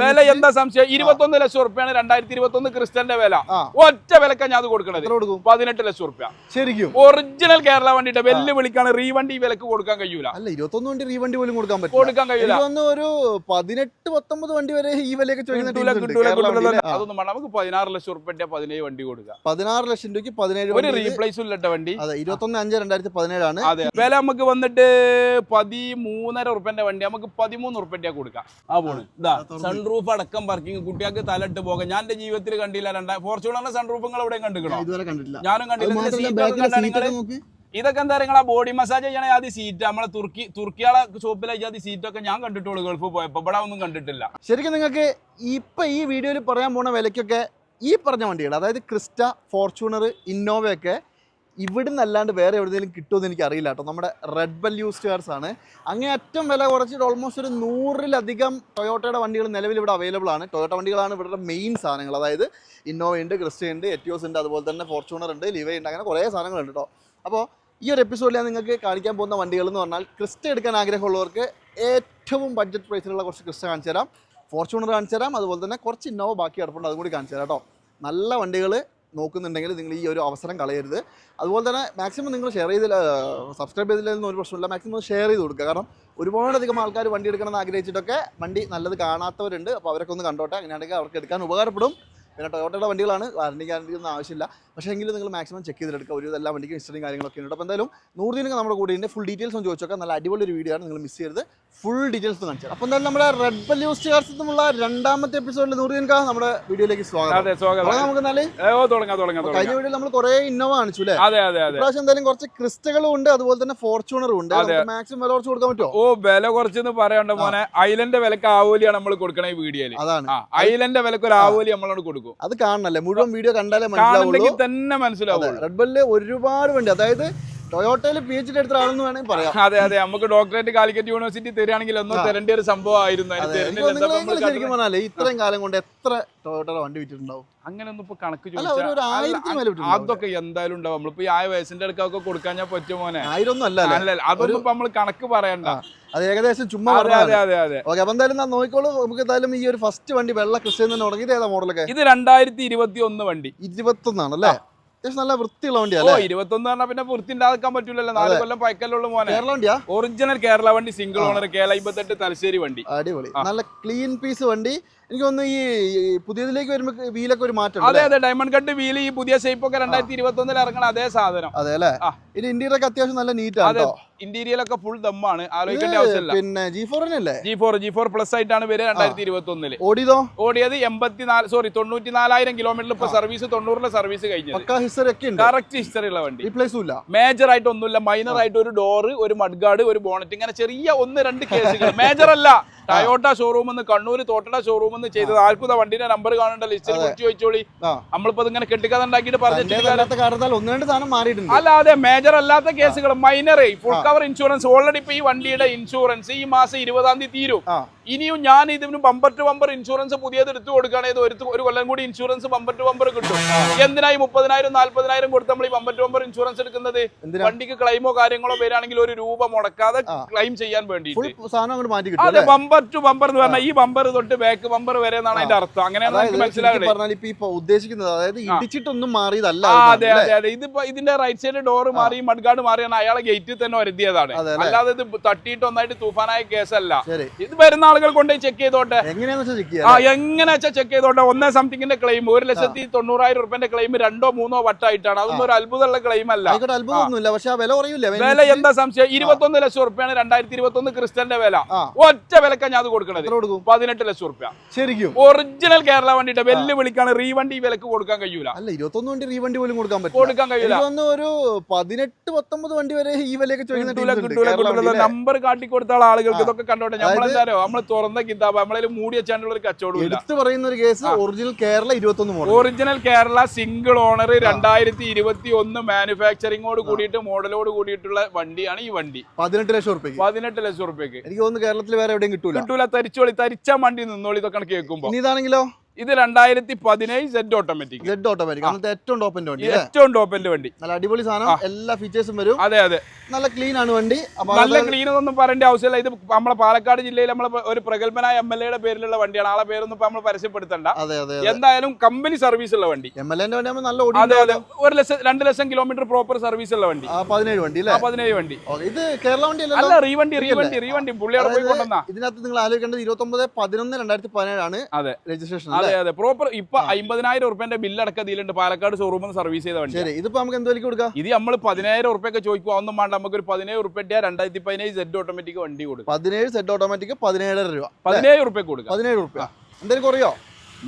വില എന്താ സംശയം? ഇരുപത്തൊന്ന് ലക്ഷം റുപ്യാണ് രണ്ടായിരത്തി ഇരുപത്തൊന്ന് ക്രിസ്റ്റലിന്റെ വില. ഒറ്റ വിലക്കാണ് ഞാൻ അത് കൊടുക്കണത്. പതിനെട്ട് ലക്ഷം റുപ്യ ശരിക്കും? ഒറിജിനൽ കേരള വണ്ടിയുടെ വെല്ല് വിളിക്കാണ് റീ വണ്ടി വിലക്ക് കൊടുക്കാൻ കഴിയൂല. അല്ല ഇരുപത്തൊന്ന് വണ്ടി റീവണ്ടി പോലും കൊടുക്കാൻ പറ്റും കൊടുക്കാൻ കഴിയൂല. ഒരു പതിനെട്ട് പത്തൊമ്പത് വണ്ടി വരെ ഈ വിലയൊക്കെ. അതൊന്നും വേണ്ട. നമുക്ക് പതിനാറ് ലക്ഷം റുപ്യന്റെ പതിനേഴ് വണ്ടി കൊടുക്കാം. പതിനാറ് ലക്ഷം രൂപയ്ക്ക് പതിനേഴ് ഒരു റീപ്ലേസ് ഇല്ലട്ട വണ്ടി. അതെ ഇരുപത്തൊന്ന് അഞ്ച് രണ്ടായിരത്തി പതിനേഴാണ്. അതെ. വില നമുക്ക് വന്നിട്ട് പതിമൂന്നര റുപ്യന്റെ വണ്ടി. നമുക്ക് പതിമൂന്ന് ഉറുപ്പ്യന്റെ കൊടുക്കാം. ആ പോണ്. ഇതാ സൺറൂഫ് അടക്കം പാർക്കിംഗ് കുട്ടികൾക്ക് തലട്ട് പോകാം ഞാൻ എന്റെ ജീവിതത്തിൽ കണ്ടില്ല. രണ്ടാ ഫോർച്യൂണറിന്റെ സൺറൂഫുകൾ എവിടെയും കണ്ടിക്കണോ ഞാനും കണ്ടില്ല. ഇതൊക്കെ എന്താ പറയുക ബോഡി മസാജ് ചെയ്യണേ ആദ്യം സീറ്റ് നമ്മളെ തുർക്കി തുർക്കിയാളെ ഷോപ്പിലേക്ക് ആദ്യം സീറ്റൊക്കെ ഞാൻ കണ്ടിട്ടുള്ളൂ ഗൾഫ് പോയപ്പോ. ഇവിടെ ഒന്നും കണ്ടിട്ടില്ല. ശരിക്കും നിങ്ങൾക്ക് ഇപ്പൊ ഈ വീഡിയോയിൽ പറയാൻ പോണ വിലക്കൊക്കെ ഈ പറഞ്ഞ വണ്ടികൾ അതായത് ക്രിസ്റ്റ ഫോർച്യൂണർ ഇന്നോവയൊക്കെ ഇവിടുന്ന് അല്ലാണ്ട് വേറെ എവിടെയെങ്കിലും കിട്ടുമെന്ന് എനിക്ക് അറിയില്ല കേട്ടോ. നമ്മുടെ റെഡ് ബെൽ യൂസ്ഡ് ആണ്. അങ്ങേ അറ്റം വില കുറച്ചിട്ട് ഓൾമോസ്റ്റ് ഒരു നൂറിലധികം ടൊയോട്ടയുടെ വണ്ടികൾ നിലവിൽ ഇവിടെ അവൈലബിൾ ആണ്. ടൊയോട്ട വണ്ടികളാണ് ഇവിടുത്തെ മെയിൻ സാധനങ്ങൾ. അതായത് ഇന്നോവ ഉണ്ട് ക്രിസ്റ്റ ഉണ്ട് എറ്റിയോസ് ഉണ്ട് അതുപോലെ തന്നെ ഫോർച്യൂണർ ഉണ്ട് ലിവേ ഉണ്ട് അങ്ങനെ കുറേ സാധനങ്ങളുണ്ട് കേട്ടോ. അപ്പോൾ ഈ ഒരു എപ്പിസോഡിൽ ഞാൻ നിങ്ങൾക്ക് കാണിക്കാൻ പോകുന്ന വണ്ടികൾ എന്ന് പറഞ്ഞാൽ ക്രിസ്റ്റ എടുക്കാൻ ആഗ്രഹമുള്ളവർക്ക് ഏറ്റവും ബഡ്ജറ്റ് പ്രൈസിലുള്ള കുറച്ച് ക്രിസ്റ്റ കാണിച്ചു തരാം ഫോർച്യൂണർ കാണിച്ചു തരാം അതുപോലെ തന്നെ കുറച്ച് ഇന്നോവ ബാക്കി കിടപ്പുണ്ട്. അതും കൂടി കാണിച്ചു തരാം കേട്ടോ. നല്ല വണ്ടികൾ നോക്കുന്നുണ്ടെങ്കിൽ നിങ്ങൾ ഈ ഒരു അവസരം കളയരുത്. അതുപോലെ തന്നെ മാക്സിമം നിങ്ങൾ ഷെയർ ചെയ്തില്ല സബ്സ്ക്രൈബ് ചെയ്തില്ലെന്ന് ഒരു പ്രശ്നമില്ല. മാക്സിമം ഷെയർ ചെയ്ത് കൊടുക്കുക. കാരണം ഒരുപാടധികം ആൾക്കാർ വണ്ടി എടുക്കണമെന്ന് ആഗ്രഹിച്ചിട്ടൊക്കെ വണ്ടി നല്ലത് കാണാത്തവരുണ്ട്. അപ്പോൾ അവരൊക്കെ ഒന്ന് കണ്ടോട്ടെ. അങ്ങനെയാണെങ്കിൽ അവർക്ക് എടുക്കാൻ ഉപകാരപ്പെടും. പിന്നെ ടൊയോട്ടയുടെ വണ്ടികളാണ്. വാറണ്ടി ഗ്യാരണ്ടി ഒന്നും ആവശ്യമില്ല. പക്ഷേ എങ്കിലും നിങ്ങൾ മാക്സിമം ചെക്ക് ചെയ്തെടുക്കുക. ഒരു എല്ലാ വണ്ടിക്കും ഹിസ്റ്ററിയും കാര്യങ്ങളൊക്കെ ഉണ്ട്. അപ്പോൾ എന്തായാലും നൂറ് ദിനം നമ്മുടെ കൂടെ ഇതിന്റെ ഫുൾ ഡീറ്റെയിൽസ് ഒന്ന് ചോദിച്ചോക്കാം നല്ല അടിപൊളി ഒരു വീഡിയോ ആണ്. നിങ്ങൾ മിസ് ചെയ്യരുത്. ഫുൾ ഡീറ്റെയിൽസ് കാണിച്ചത് അപ്പോൾ എന്തായാലും നമ്മുടെ റെഡ് ബെൽ യൂസ് നിന്നുള്ള രണ്ടാമത്തെ എപ്പിസോഡിൽ നൂറ് ദിനം നമ്മുടെ വീഡിയോയിലേക്ക് സ്വാഗതം. നമുക്ക് എന്നാൽ കഴിഞ്ഞ വീഡിയോ വീഡിയോയിൽ നമ്മൾ കുറേ ഇന്നോവ കാണിച്ചു അല്ലേ? അതെ അതെ അതെ. പ്രാവശ്യം എന്തായാലും കുറച്ച് ക്രിസ്റ്റകളും ഉണ്ട്. അതുപോലെ തന്നെ ഫോർച്യൂണറും ഉണ്ട്. മാക്സിമം വില കുറച്ച് കൊടുക്കാൻ പറ്റുമോ? ഓ വില കുറച്ചെന്ന് പറയണ്ട മോനെ? ഐലൻഡ് വിലക്ക് ആവോലിയാണ് നമ്മൾ കൊടുക്കണ ഈ വീഡിയോയിൽ അതാണ്. ഐലൻഡ് വിലക്ക് ഒരു ആവോലി നമ്മളോട് കൊടുക്കും. അത് കാണണല്ലേ? മുഴുവൻ വീഡിയോ കണ്ടാലേ മനസ്സിലാവുള്ളൂ. തന്നെ മനസ്സിലാവും റെഡ് ഒരുപാട് വണ്ടി. അതായത് ടൊയോട്ടയിൽ പി എച്ച് ഡി എടുത്ത ആളെന്ന് വേണമെങ്കിൽ പറയാം. അതെ അതെ. നമുക്ക് ഡോക്ടറേറ്റ് കാലിക്കറ്റ് യൂണിവേഴ്സിറ്റി തരികയാണെങ്കിൽ ഒന്നും ആ. തരേണ്ട ഒരു സംഭവമായിരുന്നു. ശരിക്കും പറഞ്ഞാലേ ഇത്രയും കാലം കൊണ്ട് എത്ര ടൊയോട്ടയുടെ വണ്ടി വിറ്റിട്ടുണ്ടാവും? അങ്ങനെയൊന്നും ഇപ്പൊ കണക്ക് ചോദിച്ചാൽ അതൊക്കെ എന്തായാലും ഉണ്ടാവും. നമ്മളിപ്പോ ഈ ആയ വയസ്സിന്റെ അടുക്കൊക്കെ കൊടുക്കാൻ ഞാൻ പറ്റും മോനെ. ആയിരൊന്നും അല്ല അതൊന്നും ഇപ്പൊ നമ്മൾ കണക്ക് പറയണ്ട. അത് ഏകദേശം ചുമ്മാ ഓക്കെ അപ്പൊ എന്തായാലും ഞാൻ നോക്കിക്കോളൂ. നമുക്ക് എന്തായാലും ഈ ഒരു ഫസ്റ്റ് വണ്ടി വെള്ള ക്രിസ്ത്യൻ തന്നെ തുടങ്ങി ഇത് ഏതാ മോഡലൊക്കെ ഇത് രണ്ടായിരത്തി ഇരുപത്തി ഒന്ന് വണ്ടി. ഇരുപത്തി അല്ലേ? അത്യാവശ്യം നല്ല വൃത്തിയുള്ള വണ്ടിയാ ഇരുപത്തി ഇരുപത്തൊന്ന് പറഞ്ഞാൽ പിന്നെ വൃത്തി ഉണ്ടാക്കാൻ പറ്റൂലല്ലോ. നാല് കൊല്ലം പഴക്കല്ലുള്ള മോനെ. കേരള വണ്ടിയാ? ഒറിജിനൽ കേരള വണ്ടി സിംഗിൾ ഓണർ കേരള അമ്പത്തെട്ട് തലശ്ശേരി വണ്ടി. അടിപൊളി. നല്ല ക്ലീൻ പീസ് വണ്ടി. എനിക്ക് തോന്നുന്നു ഈ പുതിയതിലേക്ക് വരുമ്പോൾ വീലൊക്കെ ഒരു മാറ്റം അതെ അതെ. ഡയമണ്ട് കട്ട് വീൽ ഈ പുതിയ ഷേപ്പ് ഒക്കെ രണ്ടായിരത്തി ഇരുപത്തി ഒന്നിൽ ഇറങ്ങണ അതേ സാധനം. അതെ അല്ലേ. ഇത് ഇന്റീരിയർ ഒക്കെ അത്യാവശ്യം നല്ല നീറ്റ് ആണ് ഇന്റീരിയൽ ഒക്കെ ഫുൾ ദമ്മാണ് ആലോചിക്കേണ്ട ആവശ്യമില്ല. പിന്നെ G ഫോറിനല്ലേ G four G four plus ആയിട്ടാണ് വരിക രണ്ടായിരത്തി ഇരുപത്തി ഒന്നിൽ ഓടിയതോ? ഓടിയത് എൺപത്തിനാല് സോറി തൊണ്ണൂറ്റി നാലായിരം കിലോമീറ്റർ ഇപ്പൊ സർവീസ് തൊണ്ണൂറിലെ സർവീസ് കഴിഞ്ഞത്. പക്ക ഹിസ്റ്ററി ഒക്കെ ഉണ്ട്. കറക്റ്റ് ഹിസ്റ്ററി ഉള്ള വണ്ടി. ഇല്ല. മേജർ ആയിട്ട് ഒന്നുമില്ല. മൈനർ ആയിട്ട് ഒരു ഡോറ് ഒരു മഡ്ഗാർഡ് ഒരു ബോണറ്റ് ഇങ്ങനെ ചെറിയ ഒന്ന് രണ്ട് കേസുകൾ മേജർ അല്ല. ടയോട്ട ഷോറൂം എന്ന് കണ്ണൂർ തോട്ടട ഷോറൂം എന്ന് ചെയ്തത് ആർക്കും വണ്ടിന്റെ നമ്പർ കാണേണ്ട ലിസ്റ്റിൽ കുറിച്ച് ചോദിച്ചോളി. നമ്മളിപ്പോ ഇങ്ങനെ കെട്ടിക്കഥ ഉണ്ടാക്കിയിട്ട് പറഞ്ഞിട്ട് ഒന്ന് രണ്ട് സാധനം മാറിയിട്ടുണ്ട്. അല്ല അതെ മേജർ അല്ലാത്ത കേസുകൾ minor full cover insurance already ഇപ്പൊ ഈ വണ്ടിയുടെ ഇൻഷുറൻസ് ഈ മാസം ഇരുപതാം തീയതി തീരും. ഇനിയും ഞാൻ ഇതിന് ബമ്പർ ടു ബമ്പർ ഇൻഷുറൻസ് പുതിയത് എടുത്തു കൊടുക്കുകയാണെങ്കിൽ ഒരു ഒരു കൊല്ലം കൂടി ഇൻഷുറൻസ് ബമ്പർ ടു ബമ്പർ കിട്ടും. എന്തിനായി മുപ്പതിനായിരം നാല്പതിനായിരം കൊടുത്ത് നമ്മൾ ഈ ബമ്പർ ടു ബമ്പർ ഇൻഷുറൻസ് എടുക്കുന്നത്? വണ്ടിക്ക് ക്ലെയിമോ കാര്യങ്ങളോ വരാണെങ്കിൽ ഒരു രൂപ മുടക്കാതെ ക്ലെയിം ചെയ്യാൻ വേണ്ടി അതെ ബമ്പർ ടു ബമ്പർ എന്ന് പറഞ്ഞാൽ ഈ ബമ്പർ തൊട്ട് ബാക്ക് ബമ്പർ വരെ എന്നാണ് അതിന്റെ അർത്ഥം. അങ്ങനെയാണ് നമുക്ക് ഇപ്പൊ ഉദ്ദേശിക്കുന്നത് അതായത് ഇടിച്ചിട്ടൊന്നും മാറിയതല്ല അതെ അതെ അതെ. ഇതിപ്പോ ഇതിന്റെ റൈറ്റ് സൈഡ് ഡോർ മാറി മഡ്ഗാർഡ് മാറിയാണ് അയാളെ ഗേറ്റിൽ തന്നെ വരുത്തിയതാണ്. അല്ലാതെ ഇത് തട്ടിയിട്ട് ഒന്നായിട്ട് തൂഫാനായ കേസല്ല. ഇത് വരുന്ന ആളുകൾ കൊണ്ടുപോയി ചെക്ക് ചെയ്തോട്ടെ? എങ്ങനെ വെച്ചാൽ ചെക്ക് ചെയ്തോട്ടെ? ഒന്നേ സംതിങ്ങിന്റെ ക്ലെയിം ഒരു ലക്ഷത്തി തൊണ്ണൂറായിരം റുപ്യന്റെ ക്ലെയിം രണ്ടോ മൂന്നോ വട്ടായിട്ടാണ്. അതൊന്നും ഒരു അത്ഭുതമുള്ള ക്ലെയിം അല്ല. അത്ഭുതമൊന്നുമില്ല. പക്ഷെ വില കുറയില്ലേ? വില എന്താ സംശയം? ഇരുപത്തൊന്ന് ലക്ഷം റുപ്യാണ് രണ്ടായിരത്തി ഇരുപത്തൊന്ന് ക്രിസ്ത്യന്റെ ക്രിസ്റ്റന്റെ വില ഒറ്റ ഒറ്റ ഞാൻ അത് കൊടുക്കണത്. കൊടുക്കും? പതിനെട്ട് ലക്ഷം റുപ്യ ശരിക്കും? ഒറിജിനൽ കേരള വണ്ടിയുടെ വെല്ല് വിളിക്കാണ് റീവണ്ടി വിലക്ക് കൊടുക്കാൻ കഴിയൂല. അല്ല ഇരുപത്തൊന്ന് വണ്ടി റീവണ്ടി പോലും കൊടുക്കാൻ പറ്റും കൊടുക്കാൻ കഴിയൂല. ഒരു പതിനെട്ട് പത്തൊമ്പത് വണ്ടി വരെ ഈ വിലയൊക്കെ ചോദിക്കുന്ന കിട്ടൂല teams ഉണ്ട്. കിട്ടൂല കേരള കിട്ടൂല. വണ്ടിയിലെ. നമ്പർ കാട്ടി കൊടുത്ത ആളുകൾക്ക് ഇതൊക്കെ കണ്ടോട്ടെ. നമ്മളെന്താരോ നമ്മൾ തുറന്ന കിതാബ് നമ്മളതിൽ മൂടി വെച്ചാണ്ടുള്ള ഒരു കച്ചവടം എടുത്ത് പറയുന്ന ഒരു കേസ് ഒറിജിനൽ കേരള ഇരുപത്തൊന്ന് ഒറിജിനൽ കേരള സിംഗിൾ ഓണർ രണ്ടായിരത്തി ഇരുപത്തി ഒന്ന് മാനുഫാക്ചറിങ്ങോട് കൂടിയിട്ട് മോഡലോട് കൂടിയിട്ടുള്ള വണ്ടിയാണ് ഈ വണ്ടി. പതിനെട്ട് ലക്ഷം റുപ്യ പതിനെട്ട് ലക്ഷം റുപ്യക്ക് എനിക്ക് തോന്നുന്നു കേരളത്തിൽ വേറെ എവിടെയും കിട്ടൂല. കിട്ടൂല. തരിച്ചോളി തരിച്ച മണ്ടി നിന്നോളി ഇതൊക്കെ കേൾക്കുമ്പോ. ഇതാണെങ്കിലോ? ഇത് രണ്ടായിരത്തി പതിനേഴ് സെറ്റ് ഓട്ടോമാറ്റിക് സെറ്റ് ഓട്ടോമാറ്റിക് അന്നത്തെ ഏറ്റവും ടോപ്പിന്റെ വണ്ടി ഏറ്റവും ടോപ്പിന്റെ വണ്ടി. നല്ല അടിപൊളി സാധനം. എല്ലാ ഫീച്ചേഴ്സും വരും. അതെ അതെ. നല്ല ക്ലീൻ ആണ് വണ്ടി. നല്ല ക്ലീൻ ഒന്നും പറയേണ്ട ആവശ്യമില്ല. ഇത് നമ്മളെ പാലക്കാട് ജില്ലയിൽ നമ്മളെ ഒരു പ്രഗത്ഭനായ എം എൽ എയുടെ പേരിലുള്ള വണ്ടിയാണ്. ആളെ പേരൊന്നും ഇപ്പൊ നമ്മൾ പരസ്യപ്പെടുത്തണ്ട. അതെ അതെ എന്തായാലും കമ്പനി സർവീസ് ഉള്ള വണ്ടി. എം എൽ എന്റെ വണ്ടി നല്ല അതെ അതെ. ഒരു ലക്ഷം രണ്ട് ലക്ഷം കിലോമീറ്റർ പ്രോപ്പർ സർവീസ് ഉള്ള വണ്ടി. പതിനേഴ് വണ്ടി പതിനേഴ് വണ്ടി. ഇത് കേരള വണ്ടി അല്ല റീവണ്ടി റീവണ്ടി റീവണ്ടി. പുള്ളിയുടെ പോയി കൊണ്ടുവന്നാ. ഇതിനകത്ത് നിങ്ങൾ ആലോചിക്കേണ്ടത് ഇരുപത്തി ഒമ്പത് പതിനൊന്ന് രണ്ടായിരത്തി പതിനേഴാണ് അതെ. രജിസ്ട്രേഷൻ അതെ അതെ. പ്രോപ്പർ ഇപ്പൊ അമ്പതിനായിരം ഉറുപ്പ്യന്റെ ബില്ല് അടക്കം ഇതിലുണ്ട്. പാലക്കാട് ഷോറൂമിൽ നിന്ന് സർവീസ് ചെയ്ത വണ്ടി ശരി ഇതിപ്പോ നമുക്ക് എന്ത് വിലക്ക് കൊടുക്കാം? ഇത് നമ്മൾ പതിനായിരം ഉറുപ്പ്യൊക്കെ ചോദിക്കുക ഒന്നും വേണ്ട. നമുക്ക് ഒരു പതിനേഴ് ഉറുപ്പ്യ രണ്ടായിരത്തി പതിനേഴ് സെറ്റ് ഓട്ടോമാറ്റിക് വണ്ടി കൊടുക്കും. പതിനേഴ് സെറ്റ് ഓട്ടോമാറ്റിക് പതിനേഴര രൂപ. പതിനേഴ് ഉറുപ്പ്യ കൊടുക്കാം. പതിനേഴ് റുപ്യ എന്തെങ്കിലും കുറയോ?